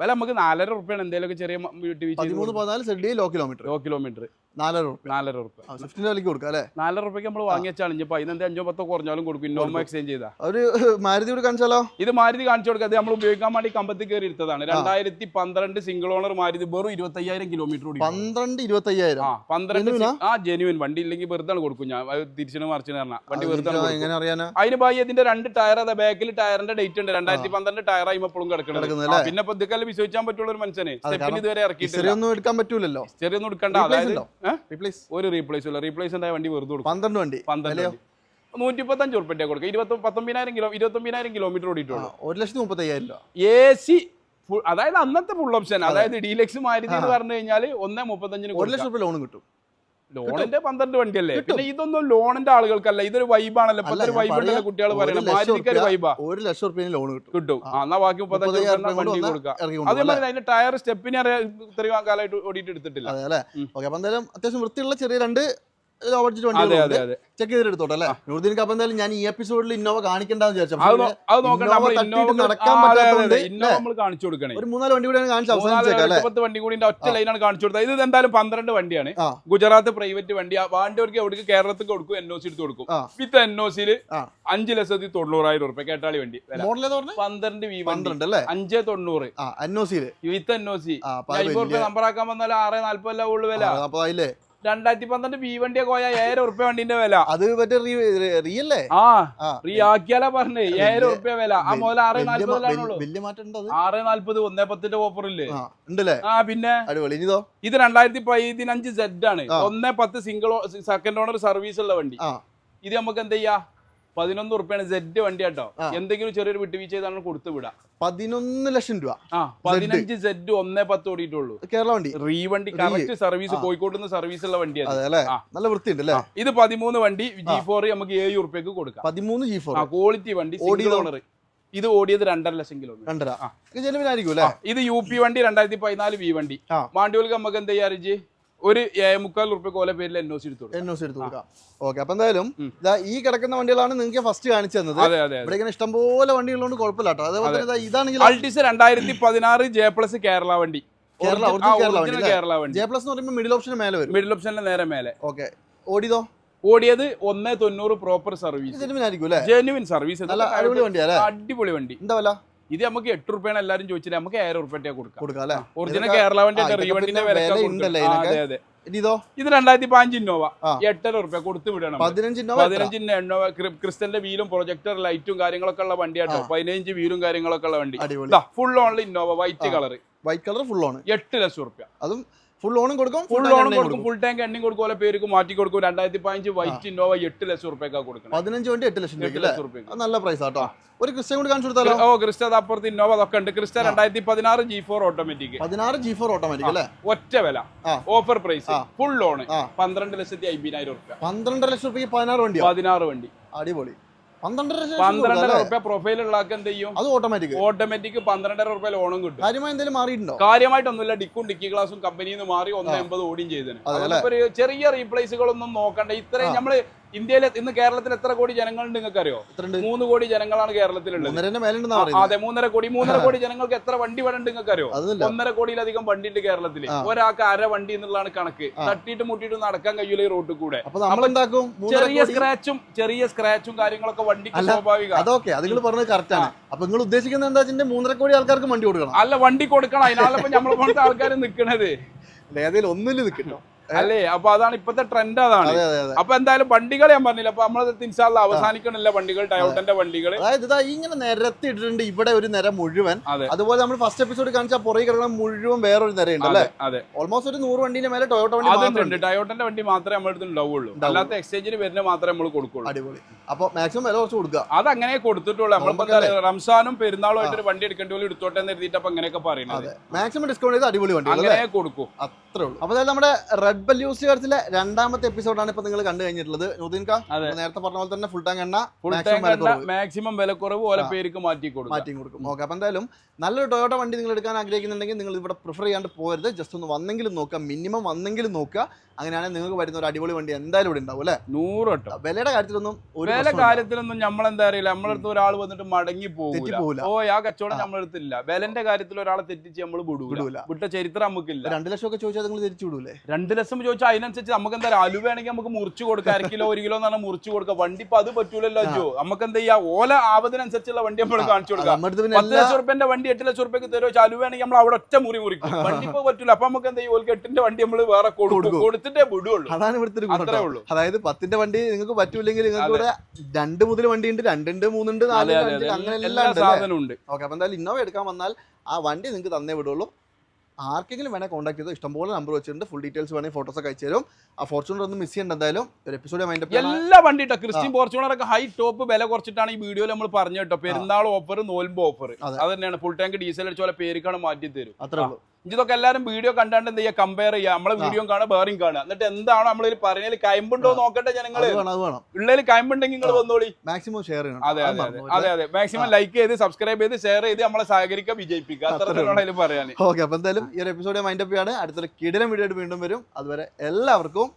വില നമുക്ക് നാലര റുപ്യാണ് എന്തെങ്കിലുമൊക്കെ ചെറിയ വീട്ടിൽ പതിമൂന്ന് പതിനാല് Z D low kilometre low kilometre നാലര റുപ്യ നാലര റുപ്യ ആ സ്വിഫ്റ്റിന്റെ വിലക്ക് കൊടുക്കാം അല്ലേ? നാലര റുപ്യക്ക് നമ്മൾ വാങ്ങിച്ചാണ് ഇനിയിപ്പോൾ അതിനെന്ത് അഞ്ചോ പത്തോ കുറഞ്ഞാലും കൊടുക്കും. ഇന്നോമ എക്സ്ചേഞ്ച് ചെയ്താൽ ഒരു മാരുതി കൂടെ കാണിച്ചാലോ? ഇത് മാരുതി കാണിച്ചു കൊടുക്കുക അത് നമ്മൾ ഉപയോഗിക്കാൻ വേണ്ടി കമ്പത്തിൽ കയറി എടുത്തതാണ്. രണ്ടായിരത്തി പന്ത്രണ്ട് സിംഗിൾ ഓണർ മാരുതി വെറും ഇരുപത്തയ്യായിരം കിലോമീറ്റർ ഓടി പന്ത്രണ്ട് ഇരുപത്തയ്യായിരം. ആ പന്ത്രണ്ട് ആ? ജെനുവിൻ വണ്ടി ഇല്ലെങ്കിൽ വെറുതെ കൊടുക്കും. ഞാൻ തിരിച്ചു മറിച്ചു പറഞ്ഞാൽ വണ്ടി വെറുതെ ആണ് ആ, കൊടുക്കും. എങ്ങനെ അറിയാനാ? അതിന് ബായി ഇതിന്റെ രണ്ട് ടയർ അതെ ബാക്കിൽ ടയറിന്റെ ഡേറ്റ് ഉണ്ട്. രണ്ടായിരത്തി പന്ത്രണ്ട് ടയർ ആയി ഇപ്പോഴും കിടക്കുന്നത് കിടക്കുന്നത് പിന്നെ ഇപ്പൊ ഇതൊക്കെ വിശ്വസിക്കാൻ പറ്റുള്ള ഒരു മനുഷ്യനെ. സ്റ്റെപ്പിന് ഇതുവരെ ഇറക്കിയിട്ടില്ല. ഒന്നും എടുക്കാൻ പറ്റൂലല്ലോ. ഒന്നും എടുക്കണ്ട. അതായത് ഉണ്ടോ? റീപ്ലേസ് ഒരു റീപ്ലേസ് ഇല്ല. റീപ്ലേസ് ഉണ്ടായ വണ്ടി വെറുതെ കൊടുക്കും. പന്ത്രണ്ട് വണ്ടി. പന്ത്രണ്ട്? നൂറ്റി പത്തഞ്ച് ഉറുപ്പിന്റെ കൊടുക്കുക ഇരുപത്തി പത്തൊമ്പതിനായിരം കിലോ ഇരുപത്തൊമ്പതിനായിരം കിലോമീറ്റർ ഓടിയിട്ടുള്ളൂ. ഒരു ലക്ഷത്തി മുപ്പത്തയ്യായിരം രൂപ. എ സി അതായത് അന്നത്തെ ഫുൾ ഓപ്ഷൻ അതായത് ഡീലക്സ് മാരുതി എന്ന് പറഞ്ഞു കഴിഞ്ഞാൽ ഒന്നേ മുപ്പത്തഞ്ചിന് ഒരു ലക്ഷം രൂപ ലോണും കിട്ടും. ലോണിന്റെ പന്ത്രണ്ട് വണ്ടിയല്ലേ. പിന്നെ ഇതൊന്നും ലോണിന്റെ ആളുകൾക്കല്ല. ഇതൊരു വൈബാണല്ലോ ഇപ്പൊ ഒരു വൈബ് ഉണ്ടല്ലോ കുട്ടികൾ പറയണം. മാരുതിക്ക് ഒരു വൈബാ ഒരു ലക്ഷം റുപ്യ ലോൺ കിട്ടും. കിട്ടും. എന്നാ ബാക്കി മുപ്പത്തഞ്ച് വണ്ടി കൊടുക്കാം. ഇറങ്ങി അതേ കൊണ്ടുപോകും അതിന്റെ ടയർ സ്റ്റെപ്പിനെ ഇത്രയും കാലമായിട്ട് ഓടിയിട്ട് എടുത്തിട്ടില്ല. അതെ അല്ലേ. ഓക്കെ അപ്പൊ എന്തായാലും അത്യാവശ്യം വൃത്തിയുള്ള ചെറിയ രണ്ട് ലോ ബഡ്ജറ്റ് അതെ ചെക്ക് ചെയ്തിട്ട് എടുത്തോട്ടെ അല്ലേ? നൂറുദ്ദീൻക്ക് അപ്പൊ എന്തായാലും ഞാൻ ഈ എപ്പിസോഡിൽ ഇന്നോവ കാണിക്കണ്ടെന്ന് വിചാരിച്ചു. ഒരു മൂന്നാൽ വണ്ടി കൂടെ കാണിച്ച് അവസാനിച്ചേക്കാം വണ്ടി കൂടി ഒറ്റ ലൈനാണ് കാണിച്ചു കൊടുത്തത്. ഇത് എന്തായാലും പന്ത്രണ്ട് വണ്ടിയാണ്. ഗുജറാത്ത് പ്രൈവറ്റ് വണ്ടി. ആ വാണ്ടിയവർക്ക് എവിടേക്ക്? കേരളത്തിൽ കൊടുക്കും എൻ ഒ സി എടുത്ത് കൊടുക്കും. വിത്ത് എൻ ഒ സിയിൽ. അഞ്ച് ലക്ഷത്തി തൊണ്ണൂറായിരം ഉറുപ്പ കേട്ടാളി വണ്ടി. പന്ത്രണ്ട് വി പന്ത്രണ്ട് അല്ലേ? അഞ്ച് തൊണ്ണൂറ്. വിത്ത് എൻ ഒ സി ആക്കാൻ വന്നാൽ ആറ് നാല്പതല്ല ഉള്ളു വില. അപ്പൊ അതില്ലേ രണ്ടായിരത്തി പന്ത്രണ്ട് ബി വണ്ടിയെ പോയ ഏഴര ഉറുപ്പ വണ്ടിന്റെ വില. അത് മറ്റേ റിയല്ലേ ആ റീ ആക്കിയാലാ പറഞ്ഞേ. ഏഴര ഉറുപ്പ വില. ആ മുതൽ ആറ് നാല്പത് നാല്പതിലാണുള്ളൂ ആറ് നാല്പത് ഒന്നേ പത്തിന്റെ ഓഫർ ഇല്ലേ ആ ഉണ്ടല്ലേ? ആ പിന്നെ ഇത്? രണ്ടായിരത്തി പതിനഞ്ച് സെഡ് ആണ്. ഒന്നേ പത്ത് സിംഗിൾ സെക്കൻഡ് ഓണർ സർവീസ് ഉള്ള വണ്ടി. ഇത് നമുക്ക് എന്ത് ചെയ്യാ പതിനൊന്ന് റുപ്യാണ് സെഡ് വണ്ടി കേട്ടോ. എന്തെങ്കിലും ചെറിയൊരു വിട്ടുവീഴ്ച ചെയ്താണ് കൊടുത്തു വിടാം. പതിനൊന്ന് ലക്ഷം രൂപ. ആ പതിനഞ്ച് സെഡ് ഒന്നേ പത്ത് ഓടിയിട്ടുള്ളൂ. കേരള വണ്ടി. റീ വണ്ടി കറക്റ്റ് സർവീസ് കോഴിക്കോട് നിന്ന് സർവീസ് ഉള്ള വണ്ടിയാണ്. നല്ല വൃത്തിയുണ്ട് അല്ലേ ഇത് പതിമൂന്ന് വണ്ടി ജി ഫോർ നമുക്ക് ഏഴ് ഉറുപ്പ്യക്ക് കൊടുക്കാം. പതിമൂന്ന് ജി ഫോർ ക്വാളിറ്റി വണ്ടി സിംഗിൾ ഓണർ ഇത് ഓടിയത് രണ്ടര ലക്ഷം കിലോമീറ്റർ രണ്ടര. ഇത് യു പി വണ്ടി രണ്ടായിരത്തി പതിനാല് വി വണ്ടി. മാണ്ടിയോൾക്ക് നമുക്ക് എന്ത് ചെയ്യാ റിജി? ഒരു മുക്കാൽ ഉറുപ്പ്യ കോല പേരിൽ എൻ ഒ സി എടുത്തു. എൻ ഒ സി എടുത്തു കൊടുക്കാം. ഓക്കെ അപ്പൊ എന്തായാലും. ഈ കിടക്കുന്ന വണ്ടികളാണ് നിങ്ങൾക്ക് ഫസ്റ്റ് കാണിച്ചു തന്നത്. ഇവിടെ ഇങ്ങനെ ഇഷ്ടംപോലെ വണ്ടികളുണ്ട് കുഴപ്പമില്ല കേട്ടോ. അതേപോലെ തന്നെ ഇതാണെങ്കിൽ അൾട്ടിസ് രണ്ടായിരത്തി പതിനാറ് ജെ പ്ലസ് കേരള വണ്ടി. കേരള, കേരള വണ്ടി ജെ പ്ലസ് എന്ന് പറയുമ്പോൾ മിഡിൽ ഓപ്ഷന് മേലെ വരും. മിഡിൽ ഓപ്ഷനിലെ നേരെ മേലെ. ഓക്കെ ഓടിയതോ? ഓടിയത് ഒന്നേ തൊണ്ണൂറ് പ്രോപ്പർ സർവീസ് ജെനുവിൻ സർവീസ് അടിപൊളി വണ്ടി അല്ലേ? അടിപൊളി വണ്ടി. എന്താ ഇത് നമുക്ക് എട്ട് റുപ്യാണ് എല്ലാരും ചോദിച്ചില്ല? നമുക്ക് ഏഴ് റുപ്യ കൊടുക്കാം. ഒറിജിനൽ കേരള വണ്ടി റീവണ്ടിന്റെ വില ഇതോ? ഇത് രണ്ടായിരത്തി പതിനഞ്ച് ഇന്നോവ. എട്ടര റുപ്യ കൊടുത്തു വിടണം പതിനഞ്ച് ഇന്നോവ? പതിനഞ്ചിന്റെ ക്രിസ്റ്റന്റെ വീലും പ്രൊജക്ടർ ലൈറ്റും കാര്യങ്ങളൊക്കെ ഉള്ള വണ്ടിയാട്ടോ പതിനഞ്ച് വീലും കാര്യങ്ങളൊക്കെ ഉള്ള വണ്ടി. Full only Innova. White colour white colour full on എട്ട് ലക്ഷം റുപ്യ അതും ഫുൾ ഓണും കൊടുക്കും ഫുൾ ഓണും കൊടുക്കും ഫുൾ ടാങ്ക് എണ്ണയും കൊടുക്കും ഓലെ പേർക്ക് മാറ്റി കൊടുക്കും രണ്ടായിരത്തി പതിനഞ്ച് വൈറ്റ് ഇന്നോവ എട്ട് ലക്ഷം റുപ്യക്കാ കൊടുക്കണം. പതിനഞ്ച് വണ്ടി എട്ട് ലക്ഷം എട്ട് ലക്ഷം റുപ്യ നല്ല പ്രൈസ് ആട്ടോ. ഒരു ക്രിസ്റ്റ കൂടി കാണിച്ചു കൊടുത്താലോ? ഓ ക്രിസ്റ്റ അപ്പുറത്ത് ഇന്നോവ അതൊക്കെ ഉണ്ട്. ക്രിസ്റ്റ രണ്ടായിരത്തി പതിനാറ് ജി ഫോർ ഓട്ടോമാറ്റിക് പതിനാറ് ജി ഫോർ ഓട്ടോമാറ്റിക് അല്ലേ? ഒറ്റ വില. Offer price full loan. പന്ത്രണ്ട് ലക്ഷത്തി അമ്പതിനായിരം റുപ്യ പന്ത്രണ്ട് ലക്ഷം റുപ്യ പതിനാറ് വണ്ടി പതിനാറ് വണ്ടി. അടിപൊളി. പന്ത്രണ്ടര? റുപ്യ പ്രൊഫൈൽ ഉള്ളാക്ക് എന്ത് ചെയ്യും? അത് ഓട്ടോമാറ്റിക് ഓട്ടോമാറ്റിക് പന്ത്രണ്ടര റുപ്യ ലോണും കിട്ടും. കാര്യമായി എന്തെങ്കിലും മാറിയിട്ടുണ്ടോ? കാര്യമായിട്ടൊന്നുമില്ല. ഡിക്കും ഡിക്കി ഗ്ലാസും കമ്പനിയിൽ നിന്ന് മാറി ഒന്ന് എൺപത് ഓടിയും ചെയ്തതിന് ഒരു ചെറിയ റീപ്ലേസുകളൊന്നും നോക്കണ്ട. ഇത്രയും നമ്മൾ ഇന്ത്യയിലെ ഇന്ന് കേരളത്തിൽ എത്ര കോടി ജനങ്ങളുണ്ട് നിങ്ങൾക്ക് അറിയോ മൂന്ന് കോടി ജനങ്ങളാണ് കേരളത്തിലുള്ളത്. അതെ മൂന്നര കോടി. മൂന്നര കോടി ജനങ്ങൾക്ക് എത്ര വണ്ടി വേണം നിങ്ങൾക്ക് അറിയോ ഒന്നര കോടിയിലധികം വണ്ടി ഉണ്ട് കേരളത്തിൽ. ഒരാൾക്ക് അര വണ്ടി എന്നുള്ളതാണ് കണക്ക്. തട്ടിയിട്ട് മുട്ടിയിട്ട് നടക്കാൻ കഴിയില്ല ഈ റോഡിൽ കൂടെ. നമ്മൾ ചെറിയ സ്ക്രാച്ചും ചെറിയ സ്ക്രാച്ചും കാര്യങ്ങളൊക്കെ വണ്ടിക്ക് സ്വാഭാവിക. അതൊക്കെ. അത് നിങ്ങൾ പറഞ്ഞത് കറക്റ്റ് ആണ്. അപ്പൊ നിങ്ങൾ ഉദ്ദേശിക്കുന്നത് എന്താ വെച്ചാൽ മൂന്നര കോടി ആൾക്കാർക്ക് വണ്ടി കൊടുക്കണം? അല്ല വണ്ടി കൊടുക്കണം. അതിനാലപ്പോ നമ്മളെ പോലത്തെ ആൾക്കാർ നിക്കണത്. ഏതെങ്കിലും ഒന്നിൽ നിൽക്കട്ടോ അല്ലേ? അപ്പൊ അതാണ് ഇപ്പത്തെ ട്രെൻഡ് അതാണ്. അതെ അതെ അതെ. അപ്പൊ എന്തായാലും വണ്ടികൾ ഞാൻ പറഞ്ഞില്ല അപ്പൊ നമ്മളെ തിൻസാല അവസാനിക്കണില്ല വണ്ടികൾ ടയോട്ടന്റെ വണ്ടികൾ അതായത് ഇതാ ഇങ്ങനെ നിരത്തിട്ടിട്ടുണ്ട് ഇവിടെ ഒരു നിര മുഴുവൻ. അതുപോലെ നമ്മൾ ഫസ്റ്റ് എപ്പിസോഡ് കാണിച്ചാൽ പുറകെ കിടക്കുന്ന മുഴുവൻ വേറൊരു നിരയുണ്ട് അല്ലേ? അതെ ഓൾമോസ്റ്റ് ഒരു നൂറ് വണ്ടിന്റെ മേലെ ടൊയോട്ടോ വണ്ടി അതുണ്ട് ടയോട്ടന്റെ വണ്ടി മാത്രമേ നമ്മുടെ അടുത്ത് ഉണ്ടാവുള്ളൂ. അല്ലാത്ത എക്സ്ചേഞ്ചിന് വരുന്ന മാത്രമേ നമ്മൾ കൊടുക്കുള്ളൂ. അടിപൊളി. അപ്പൊ മാക്സിമം വില കുറച്ച് കൊടുക്കുക. അത് അങ്ങനെ കൊടുത്തിട്ടുള്ളൂ നമ്മളിപ്പോ റംസാനും പെരുന്നാളും ആയിട്ട് ഒരു വണ്ടി എടുക്കേണ്ടി പോലും എടുത്തോട്ടെ എന്ന് എഴുതിയിട്ട് അപ്പൊ അങ്ങനെയൊക്കെ പറയുന്നത്. മാക്സിമം ഡിസ്കൗണ്ട് ചെയ്ത് അടിപൊളി വണ്ടി അങ്ങനെ കൊടുക്കും. അത്രേ ഉള്ളൂ. അപ്പൊ നമ്മുടെ റെഡ് ബെല്യൂസ് ചേർച്ചിലെ രണ്ടാമത്തെ എപ്പിസോഡാണ് ഇപ്പൊ നിങ്ങൾ കണ്ടു കഴിഞ്ഞിട്ടുള്ളത്. നൂതിൻക അതെ. നേരത്തെ പറഞ്ഞ പോലെ തന്നെ ഫുൾ ടാങ്ക് എണ്ണ ഫുൾ maximum ടൈം വില കുറവ്. മാക്സിമം വിലക്കുറവ് ഓരോ പേർക്ക് മാറ്റി കൊടുക്കും. മാറ്റി കൊടുക്കും. ഓക്കെ അപ്പൊ എന്തായാലും നല്ലൊരു ടൊയോട്ട വണ്ടി നിങ്ങൾ എടുക്കാൻ ആഗ്രഹിക്കുന്നുണ്ടെങ്കിൽ നിങ്ങൾ ഇവിടെ പ്രിഫർ ചെയ്യാണ്ട് പോരുത് ജസ്റ്റ് ഒന്ന് വന്നെങ്കിലും നോക്കുക മിനിമം വന്നെങ്കിലും നോക്കുക. അങ്ങനെയാണെങ്കിൽ നിങ്ങൾക്ക് വരുന്ന ഒരു അടിപൊളി വണ്ടി എന്തായാലും ഇവിടെ ഉണ്ടാവും അല്ലേ? നൂറ് കേട്ടോ വിലയുടെ കാര്യത്തിലൊന്നും ഒരു വില കാര്യത്തിലൊന്നും നമ്മൾ എന്താ അറിയില്ല നമ്മളടുത്ത് ഒരാൾ വന്നിട്ട് മടങ്ങി പോകില്ല പോകൂല പോകൂല. ഓ ആ കച്ചവടം നമ്മളെടുത്തില്ല വിലന്റെ കാര്യത്തിൽ ഒരാളെ തെറ്റിച്ച് നമ്മൾ വിടൂല. വിട്ട ചരിത്രം നമുക്കില്ല. രണ്ട് ലക്ഷം ഒക്കെ ചോദിച്ചാൽ നിങ്ങൾ തിരിച്ചു വിടൂലേ? രണ്ട് ലക്ഷം ചോദിച്ചാൽ അതിനനുസരിച്ച് നമുക്ക് എന്താ അലു അലുവയാണെങ്കിൽ നമുക്ക് മുറിച്ച് കൊടുക്കാം അര കിലോ ഒരു കിലോ എന്ന് പറഞ്ഞാൽ മുറിച്ച് കൊടുക്കാം. വണ്ടി ഇപ്പൊ അത് പറ്റൂലല്ലോ അജോ. നമുക്ക് എന്താ ചെയ്യാ ഓല ആവതിനനുസരിച്ചുള്ള വണ്ടി നമ്മൾ കാണിച്ചു കൊടുക്കാം. പത്ത് ലക്ഷം റുപ്യന്റെ വണ്ടി എട്ട് ലക്ഷം റുപ്യക്ക് തരുമോ വേണമെങ്കിൽ നമ്മൾ അവിടെ ഒറ്റ മുറി മുറിക്കും. വണ്ടി ഇപ്പൊ പറ്റൂല. അപ്പൊ നമുക്ക് എന്താ ഓൽക്ക് എട്ടിന്റെ വണ്ടി നമ്മൾ വേറെ കൊടുക്കും. കൊടുത്തിട്ടേ വിടുള്ളൂ. അതാണ് ഇവിടുത്തെ അത്രേ. ഉള്ളൂ. അതായത് പത്തിന്റെ വണ്ടി നിങ്ങൾക്ക് പറ്റൂല്ലെങ്കിൽ നിങ്ങൾക്ക് ഇവിടെ രണ്ട് മുതൽ വണ്ടി ഉണ്ട് രണ്ടുണ്ട് മൂന്നുണ്ട് നാലുണ്ട് അങ്ങനെ എല്ലാ സാധനവും ഉണ്ട്. ഓക്കെ അപ്പൊ എന്തായാലും ഇന്നോവ എടുക്കാൻ വന്നാൽ ആ വണ്ടി നിങ്ങൾക്ക് തന്നേ വിടുള്ളൂ. ആർക്കെങ്കിലും വേണേൽ കോൺടാക്ട് ചെയ്തു ഇഷ്ടംപോലെ നമ്പർ വെച്ചിട്ടുണ്ട്. ഫുൾ ഡീറ്റെയിൽസ് വേണമെങ്കിൽ ഫോട്ടോസ് ഒക്കെ അയച്ചു തരും ആ ഫോർച്യൂണർ ഒന്നും മിസ് ചെയ്യേണ്ട എന്തായാലും ഒരു എപ്പിസോഡ് മൈൻഡ് എല്ലാ വണ്ടി ഇട്ടോ ക്രിസ്ത്യൻ ഫോർച്യൂണർ ഒക്കെ ഹൈ ടോപ്പ് വില കുറച്ചിട്ടാണ് ഈ വീഡിയോയിൽ നമ്മൾ പറഞ്ഞു കേട്ടോ. പെരുന്നാൾ ഓഫർ നോൽമ്പ് ഓഫർ അതെ. അത് തന്നെയാണ്. ഫുൾ ടാങ്ക് ഡീസൽ അടിച്ച പോലെ പേരിക്കാണ് മാറ്റി തരും അത്രേ ഉള്ളൂ. ഇതൊക്കെ എല്ലാവരും വീഡിയോ കണ്ടാണ്ട് എന്ത് ചെയ്യുക കമ്പയർ ചെയ്യുക നമ്മളെ വീഡിയോ കാണുക വേറെയും കാണുക. എന്നിട്ട് എന്താണോ നമ്മൾ പറഞ്ഞതിൽ കയമ്പുണ്ടോ നോക്കട്ടെ ജനങ്ങൾ ഉള്ളതിൽ കയമ്പുണ്ടെങ്കിൽ നിങ്ങൾ വന്നോളി. മാക്സിമം ഷെയർ ചെയ്യണം. അതെ അതെ അതെ അതെ. മാക്സിമം ലൈക്ക് ചെയ്ത് സബ്സ്ക്രൈബ് ചെയ്ത് ഷെയർ ചെയ്ത് നമ്മളെ സഹകരിക്കുക വിജയിപ്പിക്കുക. അത്ര അത്രേ അതിൽ പറയാൻ ഓക്കെ അപ്പൊ എന്തായാലും ഈ ഒരു എപ്പിസോഡ് മൈൻഡ് അപ്പ് ആണ് അടുത്തൊരു കിടിലം വീഡിയോ ആയിട്ട് വീണ്ടും വരും. അതുവരെ എല്ലാവർക്കും